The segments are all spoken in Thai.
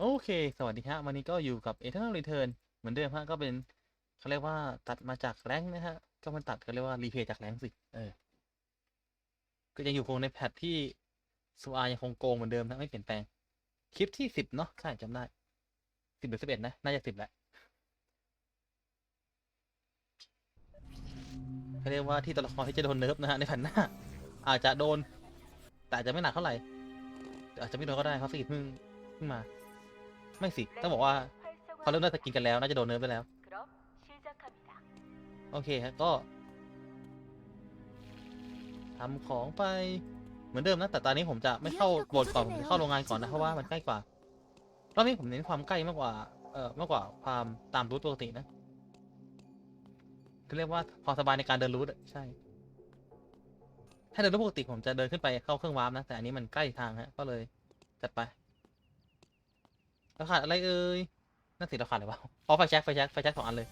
โอเค สวัสดีฮะวันนี้ก็อยู่กับ Eternal Return เหมือนเดิมฮะก็เป็นเขาเรียกว่าตัดมาจากแรงนะฮะ ก็มันตัดเขาเรียกว่ารีเพย์จากแรงสิ เออ ก็ยังอยู่คงในแพทที่ซูอายังคงโกงเหมือนเดิมนะไม่เปลี่ยนแปลง คลิปที่สิบเนาะใช่จำได้สิบหรือสิบเอ็ดนะ น่าจะสิบแหละเขาเรียกว่าที่ตัวละครที่จะโดนเนิร์ฟนะฮะในแผ่นหน้า อาจจะโดน แต่อาจจะไม่หนักเท่าไหร่อาจจะไม่โดนก็ได้เพราะสกิลเพิ่งเพิ่งมา ไม่สิ ต้องบอกว่าเขาเริ่มน่าจะกินกันแล้ว น่าจะโดนเนิร์ฟไปแล้ว โอเคฮะก็ทำของไปเหมือนเดิมนะ แต่ตอนนี้ผมจะไม่เข้าโบสถ์ก่อน ผมจะเข้าโรงงานก่อนนะ เพราะว่ามันใกล้กว่ารอบนี้ผมเน้นความใกล้มากกว่า เอ่อ มากกว่าความตามรูทปกตินะคือเรียกว่าพอสบายในการเดินรูทใช่ ถ้าเดินรูทปกติผมจะเดินขึ้นไปเข้าเครื่องวาร์ปนะ แต่อันนี้มันใกล้ทางฮะ ก็เลยจัดไป ราขาดอะไรเอ่ยนั่นสิเราขาดอเปล่าอ๋อไฟแช็กไฟแช็กไฟแช็กสองอันเลย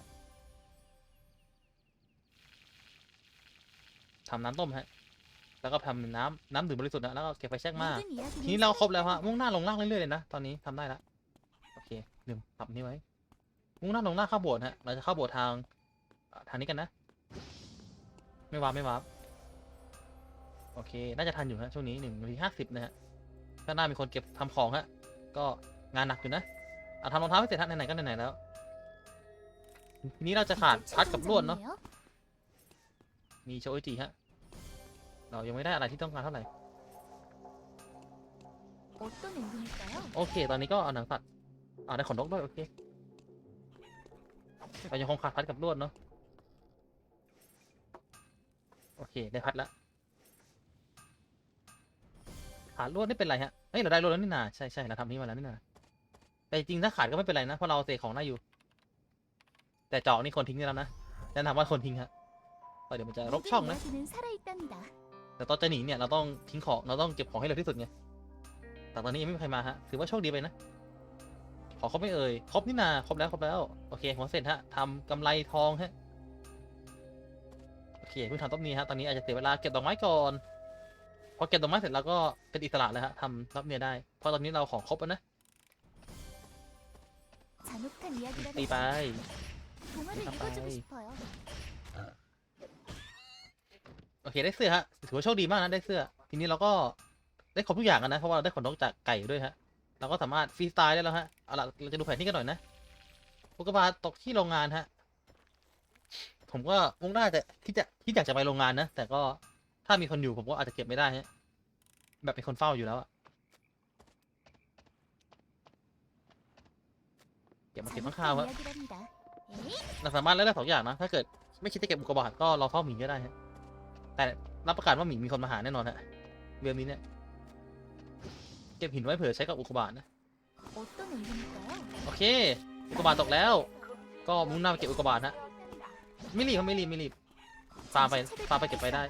ทำน้ำต้มฮะ แล้วก็ทำน้ำน้ำดื่มบริสุทธิ์นะแล้วก็เก็บไฟแช็กมา ทีนี้เราครบแล้วฮะ มุ่งหน้าลงล่างเรื่อยๆเลยนะ ตอนนี้ทำได้ละโอเคลืมปรับนี่ไว้ มุ่งหน้าลงล่างเข้าโบสถ์ฮะ เราจะเข้าโบสถ์ทางทางนี้กันนะ ไม่วาไม่วาโอเค น่าจะทันอยู่ฮะช่วงนี้หนึ่งนาทีห้าสิบนะฮะถ้าหน้ามีคนเก็บทำของฮะ ก็ งานหนักอยู่นะอะทำรองเท้าให้เสร็จทันไหนๆก็ไหนๆแล้ว ทีนี้เราจะขาดพัดกับลวดเนาะ มีโชอิจิฮะ เรายังไม่ได้อะไรที่ต้องการเท่าไหร่ โอเค ตอนนี้ก็เอาหนังสัดว์อ่าได้ขนนกด้วยโอเค เรายังคงขาดพัดกับลวดเนาะ โอเค ได้พัดแล้วขาดลวดไม่เป็นไรฮะ เฮ้ย เราได้ลวดแล้วนี่นาใช่ใช่เราทำนี้มาแล้วนี่นา แต่จริงถ้าขาดก็ไม่เป็นไรนะเพราะเราเสกของได้อยู่ แต่จอกนี่คนทิ้งได้แล้วนะแนถามว่าคนทิ้งฮะเพราเดี๋ยวมันจะรกช่องนะ แต่ตอนจะหนีเนี่ยเราต้องทิ้งของเราต้องเก็บของให้เร็วที่สุดไงแต่ตอนนี้ยังไม่มีใครมาฮะถือว่าโชคดีไปนะขอครบไม่เอ่ยครบนี่นาครบแล้วครบแล้วโอเคหัวเสร็จฮะทำกำไรทองฮะโอเคเพิ่งทำต้นนี้ฮะตอนนี้อาจจะเสียเวลาเก็บดอกไม้ก่อนพอเก็บดอกไม้เสร็จแล้วก็เป็นอิสระแล้วฮะทำรับเนี่ยได้เพราะตอนนี้เราของครบแล้วนะ 잔혹한 ตี 이야기라면 ไป 동화를 잠깐만. 읽어주고 싶어요. โอเคได้เสื้อฮะ ถือว่าโชคดีมากนะได้เสื้อ ทีนี้เราก็ได้ครบทุกอย่างกันนะ เพราะว่าเราได้ขนนกจากไก่ด้วยฮะ เราก็สามารถฟรีสไตล์ได้แล้วฮะ เอาล่ะเราจะดูแผนที่กันหน่อยนะอุกกาบาตตกที่โรงงานฮะ ผมก็มุ่งหน้าจะที่จะที่อยากจะไปโรงงานนะ แต่ก็ถ้ามีคนอยู่ผมก็อาจจะเก็บไม่ได้ฮะ แบบเป็นคนเฝ้าอยู่แล้วอะ ก็บมาเก็บข้าวครับเราสามารถเลือกได้สองอย่างนะ ถ้าเกิดไม่คิดจะเก็บอุกกาบาตก็รอเข้าหมีก็ได้ฮะแต่รับประกันว่าหมีมีคนมาหาแน่นอนฮะเบื้องนี้เนี่ย เก็บหินไว้เผื่อใช้กับอุกกาบาตนะ โอเค อุกกาบาตตกแล้ว ก็มุ่งหน้าเก็บอุกกาบาตฮะ ไม่รีบเขาไม่รีบไม่รีบ ตามไปตามไปเก็บไปได้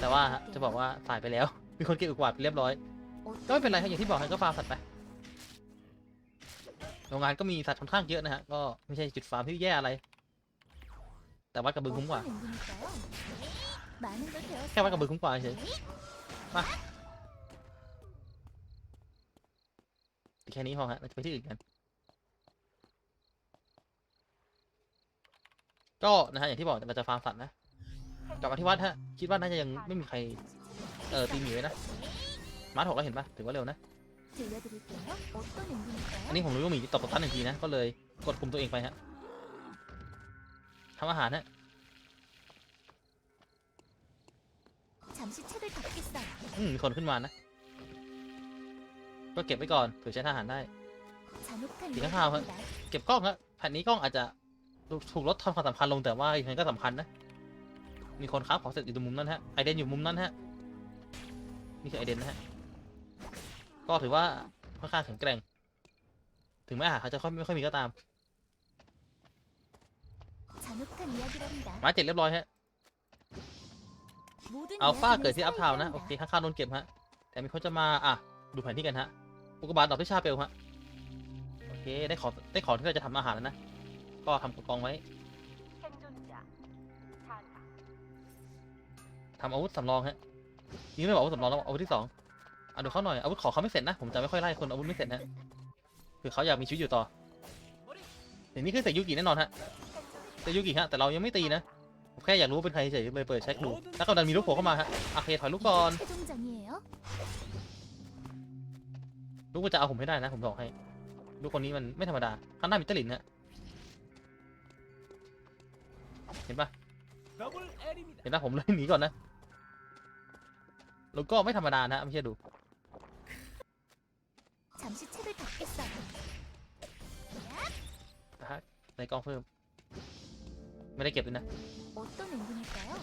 แต่ว่าจะบอกว่าตายไปแล้ว มีคนเก็บอุกกาบาตเรียบร้อย ก็ไม่เป็นไรครับอย่างที่บอกฮะก็ฟาสัตว์ไป โรงงานก็มีสัตว์ค่อนข้างเยอะนะฮะ ก็ไม่ใช่จุดฟาร์มที่แย่อะไร แต่วัดกับบึงคุ้มกว่า แค่วัดกับบึงคุ้มกว่าเฉยมาแค่นี้พอฮะเราจะไปที่อื่นกัน ก็นะฮะอย่างที่บอกเราจะฟาร์มสัตว์นะ กลับมาที่วัดฮะ คิดว่าน่าจะยังไม่มีใคร เออตีหมีไว้นะ มาถกแล้วเห็นปะถือว่าเร็วนะ 들려드릴게요. 어떤 행동일까요? อันนี้ผมรู้ว่าหมีตบตบตันหนึ่งทีนะ ก็เลยกดคุมตัวเองไปฮะทำอาหารฮะ 잠시 책을 닫겠어요. อืมมีคนขึ้นมานะ ก็เก็บไว้ก่อนเผื่อใช้ทหารได้ 잔혹한 네, 하나, 이야기랍니다. เก็บกล้องฮะแผ่นนี้กล้องอาจจะถูกลดทอนความสำคัญลงแต่ว่ายังไงก็สำคัญนะ มีคนค้าของเสร็จอยู่ตรงมุมนั้นฮะ ไอเดนอยู่มุมนั้นฮะ นี่คือไอเดนนะฮะ ก็ถือว่าค่อนข้างแข็งแกร่ง ถึงแม้อาหารเขาจะค่อยไม่ค่อยมีก็ตาม 잔혹한 이야기랍니다. มาเจ็ดเรียบร้อยฮะ 모든 อัลฟา 이야기는 เกิดที่อัพทาวน์นะ โอเค 살아있답니다. ข้างๆโดนเก็บฮะ แต่มีคนจะมา อ่ะ ดูแผนที่กันฮะ อุกกาบาตดอกที่ชาเปลฮะ โอเค ได้ของได้ของที่เราจะทำอาหารแล้วนะ ก็ทำกองไว้ 생존자 사상 ทำอาวุธสำรองฮะนี่ไม่บอกอาวุธสำรองแล้วอาวุธที่สอง เอาดูเขาหน่อยอาวุธขอเขาไม่เสร็จนะผมจะไม่ค่อยไล่คนอาวุธไม่เสร็จฮะคือเขาอยากมีชีวิตอยู่ต่ออย่างนี้คือแต่ยุกิแน่นอนฮะแต่ยุกิฮะแต่เรายังไม่ตีนะผมแค่อยากรู้เป็นใครเฉยเลยเปิดเช็คดูแล้วก็ดันมีลูกโผล่เข้ามาฮะอาเคถอยลูกก่อนลูกจะเอาผมให้ได้นะผมบอกให้ลูกคนนี้มันไม่ธรรมดาข้างหน้ามีตลินฮะเห็นปะเห็นปะผมเลยหนีก่อนนะแล้วก็ไม่ธรรมดานะไม่ใช่ดู 잠시 책을 닫겠어요. นะฮะในกล้องเพิ่ม ไม่ได้เก็บเลยนะ 어떤 엔딩일까요?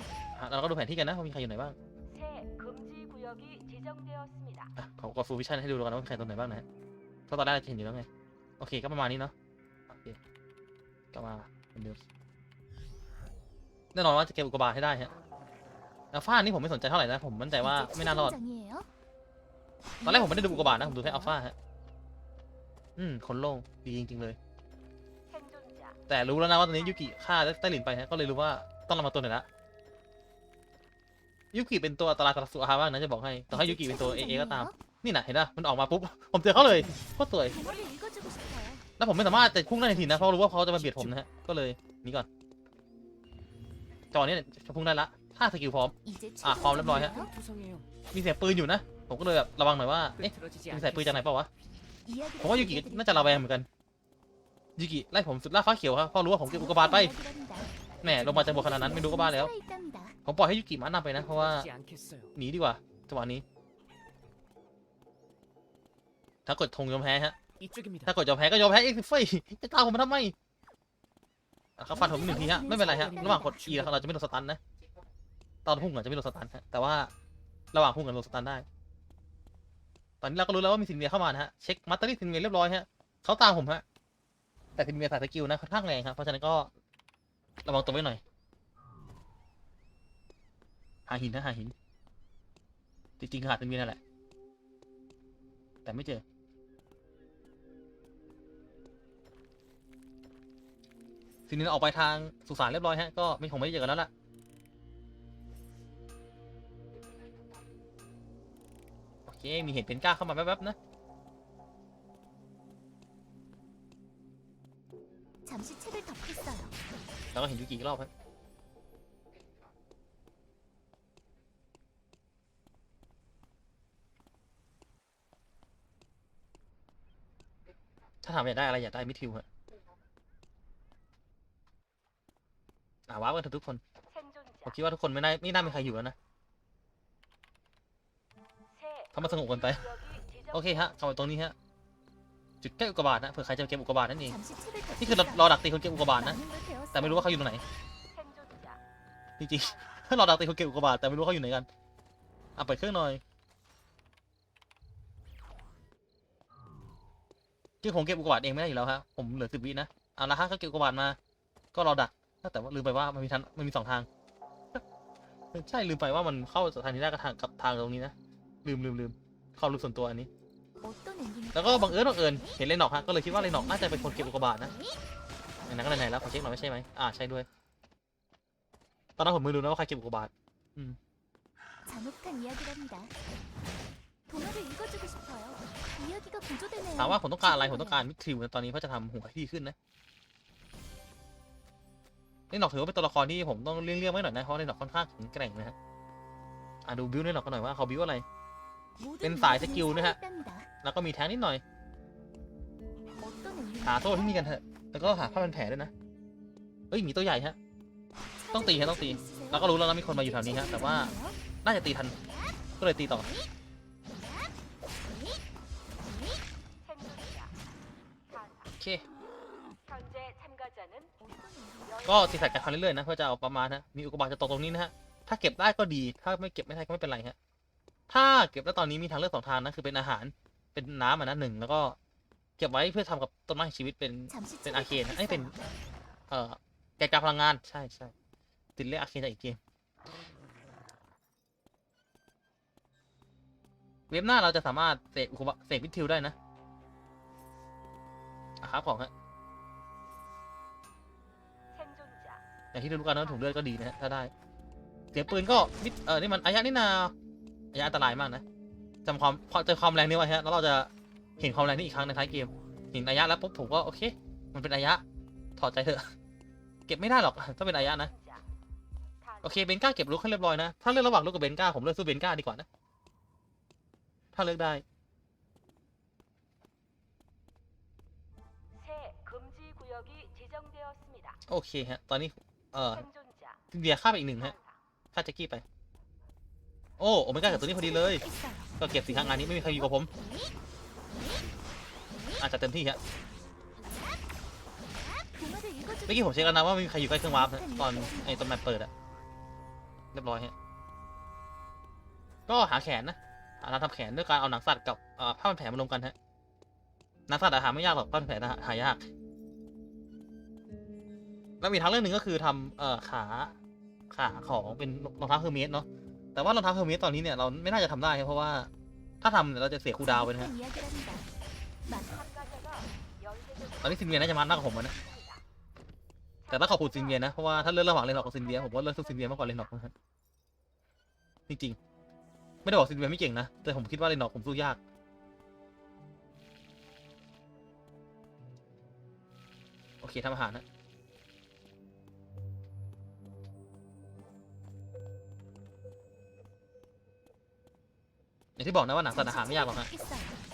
อ่ะเราก็ดูแผนที่กันนะว่ามีใครอยู่ไหนบ้าง 새 금지 구역이 지정되었습니다. อ่ะเขาก็ฟูลวิชั่นให้ดูแล้วกันว่ามีใครตรงไหนบ้างนะฮะเพราะตอนแรกเราจะเห็นอยู่แล้วไง โอเคก็ประมาณนี้เนาะ โอเค ก็มาเหมือนเดิมแน่นอนว่าจะเก็บอุกกาบาตให้ได้ฮะอัลฟานี่ผมไม่สนใจเท่าไหร่นะ ผมมั่นใจว่า 이제 ไม่น่ารอด 최종장이에요. ตอนแรกผมไม่ได้ดูอุกกาบาตนะ ผมดูแค่อัลฟาฮะ อืมขนโล่งดีจริง ๆ เลย แต่รู้แล้วนะว่าตอนนี้ยุกิฆ่าไต้หลินไปฮะก็เลยรู้ว่าต้องระมาตัวหน่อยละยุกิเป็นตัวตรายสำหรัสุอาบ้างนะจะบอกให้ต่อให้ยุกิเป็นตัวเอเอก็ตาม นี่นะเห็นนะมันออกมาปุ๊บ ผมเจอเขาเลยโคตรสวยแล้วผมไม่สามารถจะพุ่งได้ทันทีนะเพราะรู้ว่าเขาจะมาเบียดผมนะฮะก็เลยนี่ก่อนจอเนี้ยจะพุ่งได้ละถ้าสกิลพร้อมอะพร้อมเรียบร้อยฮะมีเสียงปืนอยู่นะ ผมก็เลยแบบระวังหน่อยว่าเอ๊ะมีเสียปืนจากไหนเปล่าวะ ผมว่ายูกิน่าจะระแวงเหมือนกันยูกิไล่ผมสุดล่าฟ้าเขียวครับเพราะรู้ว่าผมเก็บอุกกาบาตไปแหมลงมาจะบวขนาดนั้นไม่รู้ก็บ้าแล้ว ผมปล่อยให้ยูกิมานำไปนะ เพราะว่าหนีดีกว่าจังหวะนี้ ถ้ากดทงยอมแพ้ฮะ ถ้ากดยอมแพ้ก็ยอมแพ้เองสิเฟ้ยจะตามผมมาทำไมเขาฟันผมหนึ่งทีฮะไม่เป็นไรฮะระหว่างกด E เราจะไม่โดนสตันนะตอนพุ่งอาจจะไม่โดนสตันฮะแต่ว่าระหว่างพุ่งกันโดนสตันได้ ตอนนี้เราก็รู้แล้วว่ามีซินเวียเข้ามานะฮะ เช็คมัตเตอรี่ซินเวียเรียบร้อยฮะเขาตามผมฮะ แต่ซินเวียใส่สกิลนะค่อนข้างแรงครับ เพราะฉะนั้นก็ระวังตัวไว้หน่อย หาหินนะหาหิน จริงๆหาซินเวียนั่นแหละ แต่ไม่เจอทีนี้เราออกไปทางสุสานเรียบร้อยฮะ ก็ไม่คงไม่ได้เจอกันแล้วล่ะ เคมีเห็นเป็นก้าเข้ามาแป๊บๆนะแล้วก็เห็นยูกิอีกรอบครับถ้าถามอยากได้อะไรอยากได้มิทิวฮะอาว้าวกันทุกคนผมคิดว่าทุกคนไม่น่าไม่น่ามีใครอยู่แล้วนะ ทำมานสงบกันไป โอเคฮะเข้ามาตรงนี้ฮะ จุดใกล้อุกกาบาตนะ เผื่อใครจะเก็บอุกกาบาตนั่นเอง นี่คือเราดักตีคนเก็บอุกกาบาตนะ แต่ไม่รู้ว่าเขาอยู่ตรงไหน จริงๆ เราดักตีคนเก็บอุกกาบาตแต่ไม่รู้เขาอยู่ไหนกัน อะเปิดเครื่องหน่อยคือผมเก็บอุกกาบาตเองไม่ได้อยู่แล้วฮะ ผมเหลือสิบวินะ เอาละฮะเขาเก็บอุกกาบาตมา ก็รอดัก แต่ว่าลืมไปว่ามันมีทันมันมีสองทาง ใช่ลืมไปว่ามันเข้าจากทางนี้ได้กับทางกับทางตรงนี้นะ ลืมลืมลืมความรู้ส่วนตัวอันนี้ แล้วก็บังเอิญบังเอิญเห็นเลนอกฮะก็เลยคิดว่าเลนอกน่าจะเป็นคนเก็บอุกกาบาตนะไหนๆก็ไหนแล้วขอเช็คหน่อยไม่ใช่ไหมอ่าใช่ด้วย ตอนนั้นผมมือรู้นะว่าใครเก็บอุกกาบาตอืมถามว่าผมต้องการอะไรผมต้องการมิทริวตอนนี้เพื่อจะทำหัวที่ขึ้นนะเล่นหอกถือว่าเป็นตัวละครที่ผมต้องเลี่ยงๆไว้หน่อยนะเพราะเล่นหอกค่อนข้างแข็งแกร่งนะฮะดูบิวเล่นหอกกันหน่อยว่าเขาบิวอะไร เป็นสายสกิลนะฮะ แล้วก็มีแทงนิดหน่อย หาโซ่ที่มีกันเถอะ แล้วก็หาผ้าพันแผลด้วยนะ เอ้ย มีตัวใหญ่ฮะ ต้องตีฮะต้องตี แล้วก็รู้แล้วนะมีคนมาอยู่แถวนี้ฮะ แต่ว่าน่าจะตีทัน ก็เลยตีต่อ โอเค ก็ตีสายกันเรื่อยๆนะ เพื่อจะเอาประมาณนะ มีอุกกาบาตจะตกตรงนี้นะฮะ ถ้าเก็บได้ก็ดี ถ้าไม่เก็บไม่ได้ก็ไม่เป็นไรฮะ ถ้าเก็บแล้วตอนนี้มีทางเลือกสองทางนะคือเป็นอาหาร เป็นน้ำอ่ะนะหนึ่งแล้วก็เก็บไว้เพื่อทำกับต้นไม้แห่งชีวิตเป็น 잠시เป็น 책을 อาเคนนะไอ้ยเป็น 닫겠어요. เอ่อแกะกลางพลังงานใช่ใช่ติดเลขอาเคนจากอีกเกม เว็บหน้าเราจะสามารถเสกอุกกาบาตเสกวิทิวได้นะอ่ะครับของฮะ 생존자 อย่างที่รู้กันนะถุงเลือดก็ดีนะฮะถ้าได้ เสียงปืนก็มิดเออนี่มันอายะนี่นา ระยะอันตรายมากนะจำความเจอความแรงนี้ไว้ฮะแล้วเราจะเห็นความแรงนี้อีกครั้งในท้ายเกมเห็นระยะแล้วปุ๊บผมก็โอเค มันเป็นระยะถอดใจเถอะ เก็บไม่ได้หรอกถ้าเป็นระยะนะโอเคเบนก้าเก็บลูกให้เรียบร้อยนะถ้าเลือกระหว่างลูกกับเบนก้าผมเลือกสู้เบนก้าดีกว่านะถ้าเลือกได้โอเคฮะ ตอนนี้ เออเดียข้าไปอีกหนึ่งฮะข้าจะกี้ไป โอ้โอเมก้ากับตัวนี้พอดีเลย ก็เก็บสิครั้งอันนี้ไม่มีใครอยู่กับผมอาจจะเต็มที่ฮะเมื่อกี้ผมเช็คแล้วนะว่าไม่มีใครอยู่ใกล้เครื่องวาร์ปนะตอนไอ้ตอนแมปเปิดอะเรียบร้อยฮะก็หาแขนนะหาททำแขนด้วยการเอาหนังสัตว์กับผ้าพันแผลมารวมกันฮะหนังสัตว์หาไม่ยากหรอกผ้าพันแผลหายากแล้วมีทางเรื่องหนึ่งก็คือทำเอ่อขาขาของเป็นรองเท้าเฮอร์เมสเนาะ แต่ว่าเรองเท้าเฮลเมตตอนนี้เนี่ยเราไม่น่าจะทำได้ครับเพราะว่าถ้าทำเราจะเสียคูดาวไปนะฮะตอนนี้ซินเวียน่าจะมันมากับผมนะแต่ต้องขอบคุณซินเวียนะเพราะว่าถ้าเลือกระหว่างเลนหลอกกับซินเวียผมว่าเลือกทุกซินเวียมากกว่าเลนหลอกนะฮะจริงๆไม่ได้บอกซินเวียไม่เก่งนะแต่ผมคิดว่าเลนหลอกผมสู้ยากโอเคทำอาหารนะางที่บอกนะว่าหนังสัตว์อาหารไม่ยากหรอกฮะ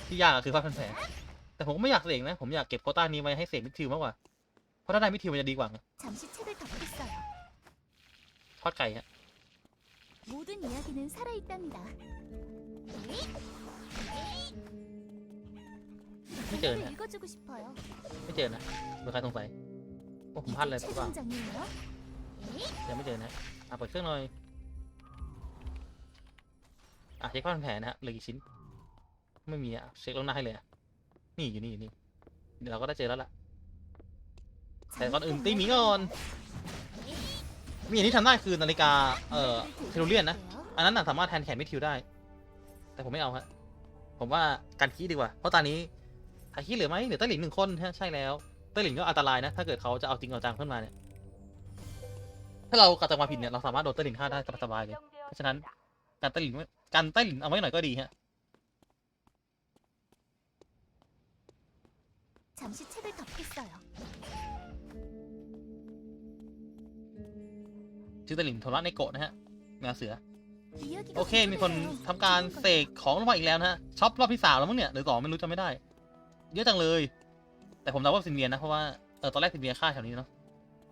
ที่ยากคือภาพพันแผลแต่ผมก็ไม่อยากเสียงนะ ผมอยากเก็บโคต้านี้ไว้ให้เสียงมิทิวมากกว่า เพราะถ้าได้มิทิวมันจะดีกว่าทอดไก่ฮะไม่เจอเนะไม่เจอนะเมื่อใครสงสัยผมพลาดเลยหรือเปล่ายวไม่เจอนะอะเปิดเครื่องหน่อย อะเช็คผ้าพันแผลนะฮะเหลือกี่ชิ้น ไม่มีอะเช็คลงหน้าให้เลยอะนี่อยู่นี่อยู่นี่เราก็ได้เจอแล้วล่ะ แต่ก่อนอื่นตีหมีก่อนมีอันที่ทำได้คือนาฬิกาเอ่อเทโรเลียนนะอันนั้นน่ะสามารถแทนแขนมิทิวได้ แต่ผมไม่เอาฮะผมว่าการคีดีกว่า เพราะตอนนี้ถ้าคีเหลือไหมเหลือเต้หลิงหนึ่งคนใช่แล้วเต้หลิงก็อันตรายนะ ถ้าเกิดเขาจะเอาจริงเอาจังขึ้นมาเนี่ยถ้าเรากระจังมาผิดเนี่ยเราสามารถโดนเต้หลิงฆ่าได้สบายเลยเพราะฉะนั้นการเต้หลิน การเต้ยหลินเอาไว้หน่อยก็ดีฮะ 잠시 책을 덮겠어요. ชื่อเต้ยหลินโทระในโกะนะฮะแมวเสือ 이야기가 โอเค มีคน 궁금해요. ทำการ 궁금한 เสกของลงมาอีกแล้วนะฮะ ช็อปรอบที่สามแล้วมั้งเนี่ย หรือสองไม่รู้จำไม่ได้ เยอะจังเลย แต่ผมเดาว่าซินเวียนะ เพราะว่า เออตอนแรกซินเวียฆ่าแถวนี้เนาะ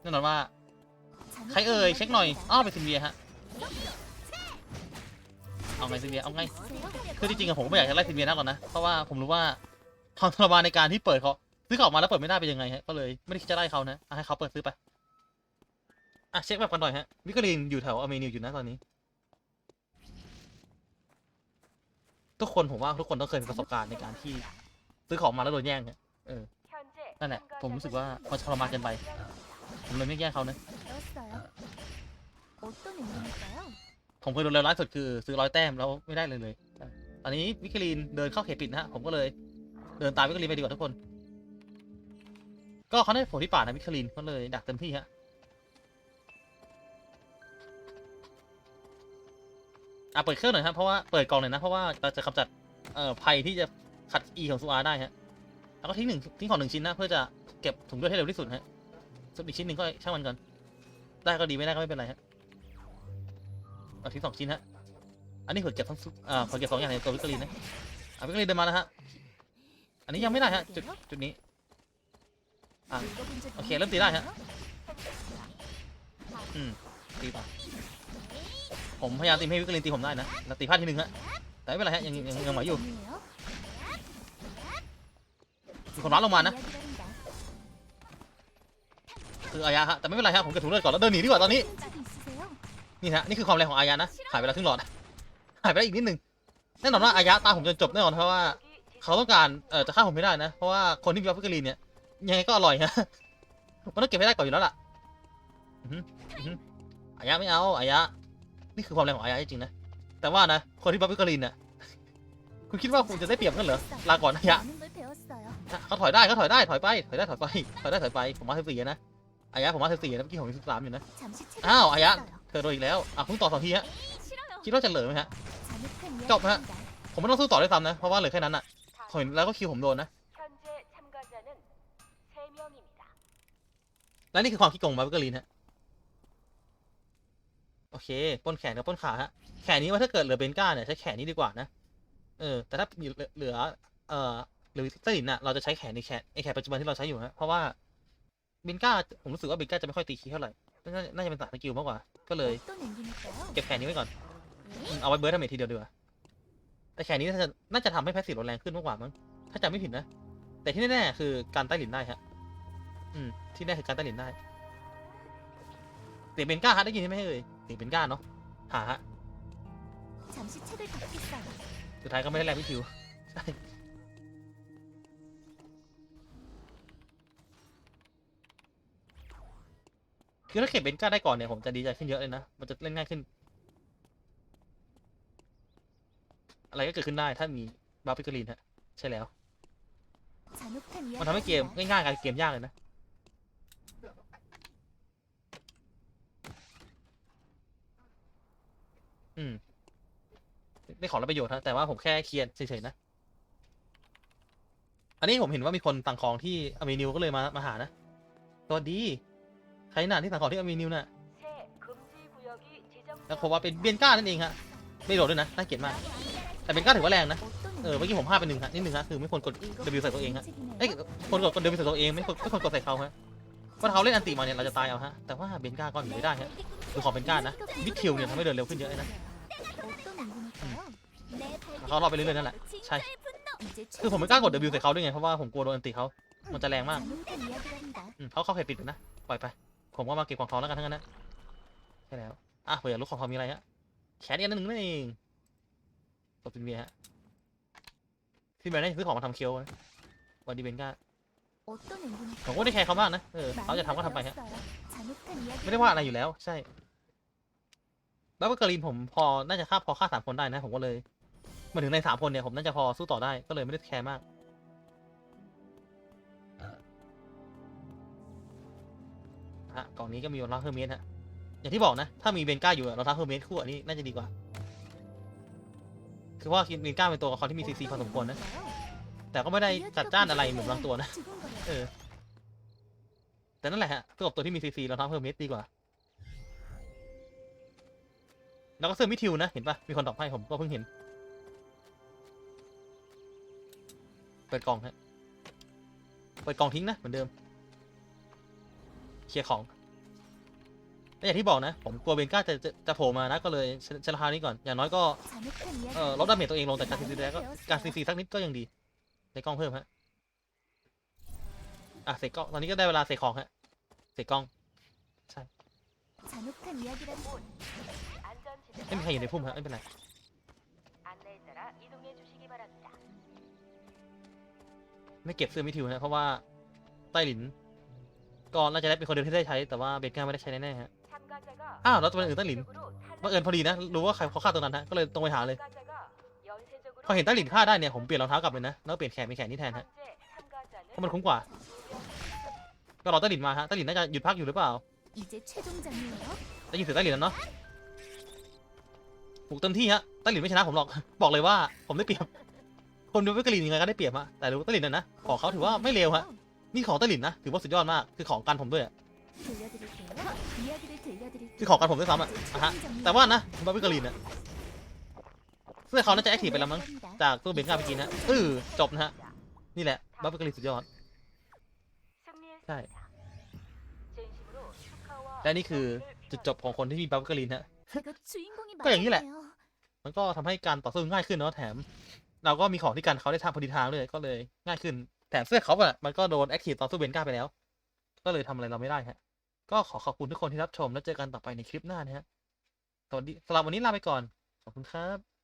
แน่นอนว่า 잔혹한 ใครเอ่ย เช็คหน่อย 이야기랍니다. อ้าวเป็นซินเวียฮะ เอาไงสิเวียเอาไงคือจริงๆอะผมไม่อยากจะไล่สิเวียนักหรอกนะเพราะว่าผมรู้ว่าความทรมานในการที่เปิดเขาซื้อเขาออกมาแล้วเปิดไม่ได้เป็นยังไงฮะก็เลยไม่ได้คิดจะไล่เขานะให้เขาเปิดซื้อไปอะเช็คแบบกันหน่อยฮะมิกลินอยู่แถวอเมนิวอยู่นะตอนนี้ ทุกคนผมว่าทุกคนต้องเคยมีประสบการณ์ในการที่ซื้อของมาแล้วโดนแย่งเนี่ยเออนั่นแหละผมรู้สึกว่ามันทรมานเกินไปผมเลยไม่แย่งเขานะ ผมเคยโดนเลวร้ายสุดคือซื้อร้อยแต้มแล้วไม่ได้เลยเลย ตอนนี้วิกลินเดินเข้าเขตปิดนะฮะผมก็เลยเดินตามวิกลินไปดีกว่าทุกคน ก็เขาได้ผลที่ป่านะวิกลินก็เลยดักเต็มที่ฮะอะเปิดเครื่องหน่อยครับเพราะว่าเปิดกล่องหน่อยนะเพราะว่าเราจะกำจัดเอ่อภัยที่จะขัดอีของซูอาได้ฮะแล้วก็ทิ้งหนึ่งทิ้งของหนึ่งชิ้นนะเพื่อจะเก็บถุงเลือดให้เร็วที่สุดฮะส่วนอีกชิ้นหนึ่งก็ช่างมันก่อนได้ก็ดีไม่ได้ก็ไม่เป็นไรฮะ อาทิ้งสองชิ้นฮะ อันนี้เผื่อเก็บทั้งอ่าเผื่อเก็บสองอย่างในตัววิกฤตนะอะวิกฤตเดินมาแล้วฮะ อันนี้ยังไม่ได้ฮะจุดจุดนี้ อะโอเคเริ่มตีได้ฮะ อืมตีต่อผมพยายามตีให้วิกฤตตีผมได้นะแล้วตีพลาดทีหนึ่งฮะ แต่ไม่เป็นไรฮะยังยังยังไหวอยู่มีคนว้าลงมานะคืออายะฮะแต่ไม่เป็นไรฮะผมเก็บถุงเลือดก่อนแล้วเดินหนีดีกว่าตอนนี้ นี่ฮะนี่คือความแรงของอายะนะหายไปแล้วทึ่งหลอดหายไปอีกนิดนึงแน่นอนว่าอายะตาผมจนจบแน่นอนเพราะว่าเขาต้องการเอ่อจะฆ่าผมไม่ได้นะ เพราะว่าคนที่มีวัฟเฟิลกรีนเนี่ยยังไงก็อร่อยฮะมันต้องเก็บให้ได้ก่อนอยู่แล้วล่ะอายะไม่เอาอายะนี่คือความแรงของอายะจริงนะแต่ว่านะคนที่บัฟฟิลกรินเนี่ยคุณคิดว่าคุณจะได้เปรียบกันเหรอลาก่อนอายะเขาถอยได้เขาถอยได้ถอยไปถอยได้ถอยไปถอยได้ถอยไปผมมาสิบสี่นะอายะผมมาสิบสี่นะเมื่อกี้ผมมีสิบสามอยู่นะอ้าวอายะ เธอโดนอีกแล้วอะเพิ่งต่อสองทีฮะคิดว่าจะเหลือไหมฮะจบฮะผมไม่ต้องสู้ต่อได้ซ้ำนะเพราะว่าเหลือแค่นั้นอะเห็นแล้วก็คิวผมโดนนะและนี่คือความคิดโกงมาเบเกอรีนฮะโอเคป้นแขนกับป้นขาฮะแขนนี้ว่าถ้าเกิดเหลือเบนก้าเนี่ยใช้แขนนี้ดีกว่านะเออแต่ถ้าเหลือเอ่อหรือสลินอะเราจะใช้แขนในแขนไอแขนปัจจุบันที่เราใช้อยู่ฮะเพราะว่าเบนก้าผมรู้สึกว่าเบนก้าจะไม่ค่อยตีคีเท่าไหร่ น่าน่าจะเป็นสายสกิลมากกว่า ก็เลย 어떤 연기일까요? เก็บแขนนี้ไว้ก่อนอืมเอาไว้เบิร์ดดาเมจทีเดียวดีกว่า แต่แขนนี้น่าจะน่าจะทำให้แพสซีฟลดแรงขึ้นมากกว่ามั้ง ถ้าจำไม่ผิดนะ แต่ที่แน่ๆคือการใต้หลินได้ฮะ อืม ที่แน่คือการใต้หลินได้เสียงเบนก้าฮะได้ยินใช่ไหมเอ่ยเสียงเบนก้าเนาะ หาฮะ 잠시 책을 덮겠어요. สุดท้ายก็ไม่ได้แรงพี่ทิว ใช่ คือถ้าเก็บเบนก้าได้ก่อนเนี่ยผมจะดีใจขึ้นเยอะเลยนะ มันจะเล่นง่ายขึ้น อะไรก็เกิดขึ้นได้ถ้ามีบาร์พิกลีนฮะ ใช่แล้ว มันทำให้เกมง่ายๆกลายเกมยากเลยนะ อืมได้ของรับประโยชน์นะแต่ว่าผมแค่เคลียร์เฉยๆนะ อันนี้ผมเห็นว่ามีคนต่างของที่อเมนิวก็เลยมามาหานะสวัสดี หนาที่สังของที่อามีนิวน่ะแล้วผมว่าเป็นเบียนก้านั่นเองฮะไม่โดดด้วยนะน่าเกลียดมาก แต่เบียนก้าถือว่าแรงนะเออเมื่อกี้ผมพลาดไปหนึ่งฮะนิดหนึ่งฮะคือไม่ควรกดวใส่ตัวเองฮะไอ้คนกดเดวใส่ตัวเองไม่ควรไควกดใส่เขาฮะว่าเขาเล่นอันติมาเนี่ยเราจะตายเอาฮะแต่ว่าเบียนก้าก็หนีไม่ได้ฮะดูของเบนก้านะวิทิวเนี่ยทำให้เดินเร็วขึ้นเยอะเลยนะเขารอไปเรื่อยๆนั่นแหละใช่คือผมไม่กล้ากดวใส่เขาด้วยไงเพราะว่าผมกลัวโดนอันติเขามันจะแรงมากเขาเข้าเพจปิดนะปล่อยไป ผมก็มาเก็บของทองแล้วกันทั้งนั้นนะใช่แล้วอะผมอยากรู้ของทองมีอะไรฮะแขนอีกนหนึ่งนั่นเองตบจุนเบียฮะพี่แบรนได้ซื้อของมาทำเคียวไว้วันดีเบนก้าผมก็ไม่ได้แคร์เขามากนะเออเขาจะทำก็ทำไปฮะไม่ได้ว่าอะไรอยู่แล้ว ใช่ แล้วก็กรีนผมพอน่าจะฆ่าพอฆ่าสามคนได้นะ ผมก็เลยมาถึงในสามคนเนี่ยผมน่าจะพอสู้ต่อได้ก็เลยไม่ได้แคร์มาก ฮะกล่องนี้ก็มีรองเท้าเฮอร์เมสฮะอย่างที่บอกนะ ถ้ามีเบนก้าอยู่รองเท้าเฮอร์เมสคู่อันนี้น่าจะดีกว่า คือว่าเบนก้าเป็นตัวละครที่มีซีซีพอสมควรนะ แต่ก็ไม่ได้จัดจ้านอะไรเหมือนบางตัวนะ เออ แต่นั่นแหละฮะตัวกับตัวที่มีซีซีรองเท้าเฮอร์เมสดีกว่า แล้วก็เสื้อมิทิวนะ เห็นปะมีคนตอบให้ผมก็เพิ่งเห็น เปิดกล่องฮะ เปิดกล่องทิ้งนะเหมือนเดิม เคลียร์ของแต่อย่างที่บอกนะ ผมกลัวเบนก้าจะจะโผล่มานะก็เลยเชลพราวนี้ก่อน อย่างน้อยก็เออลดดาเมจตัวเองลงแต่การซีซีแล้วก็การซีซีสักนิดก็ยังดีในกล้องเพิ่มฮะอะเสกกล้องตอนนี้ก็ได้เวลาเสกของฮะเสกกล้องใช่ไม่มีใครอยู่ในพุ่มฮะไม่เป็นไรไม่เก็บเสื้อมิทิวนะเพราะว่าใต้หลิน กรณ์น่าจะได้เป็นคนเดียวที่ได้ใช้แต่ว่าเบเกอร์ไม่ได้ใช้แน่ๆฮะอ้าวแล้วตัวอื่นตั้งหลินบังเอิญพอดีนะรู้ว่าใครเขาฆ่าตรงนั้นฮะก็เลยตรงไปหาเลยพอเห็นตั้งหลินฆ่าได้เนี่ยผมเปลี่ยนรองเท้ากลับเลยนะแล้วเปลี่ยนแขนเป็นแขนนี่แทนฮะเพราะมันคุ้มกว่าก็รอตั้งหลินมาฮะตั้งหลินน่าจะหยุดพักอยู่หรือเปล่าได้ยินเสียงใต้หลินแล้วเนาะบุกเต็มที่ฮะตั้งหลินไม่ชนะผมหรอกบอกเลยว่าผมได้เปรียบคนดูวิกาลินยังไงก็ได้เปรียบอะแต่รู้ตั้งหลินนะนะของเขาถือว่าไม่เลวฮะ นี่ของใต้หลินนะ ถือว่าสุดยอดมาก คือของกันผมด้วยคือของกันผมด้วยซ้ำอะอะฮะ แต่ว่านะบาร์บี้กาลินอะเสื้อเขาน่าจะแอคทีฟไปแล้วมั้ง จากตัวเบนก้าพิจินะเออจบนะฮะ นี่แหละบาร์กาลินสุดยอด ใช่ และนี่คือจุดจบของคนที่มีบาร์กาลินฮะ ก็อย่างนี้แหละ มันก็ทำให้การต่อสู้ง่ายขึ้นเนาะแถม เราก็มีของที่กันเขาได้ทำพอดีทางเลยก็เลยง่ายขึ้น แถมเสื้อเขาอะมันก็โดนแอคทีฟต่อสู้เบนก้าไปแล้ว ก็เลยทำอะไรเราไม่ได้ฮะ ก็ขอขอบคุณทุกคนที่รับชมแล้วเจอกันต่อไปในคลิปหน้านะฮะสวัสดีสำหรับวันนี้ลาไปก่อน ขอบคุณครับ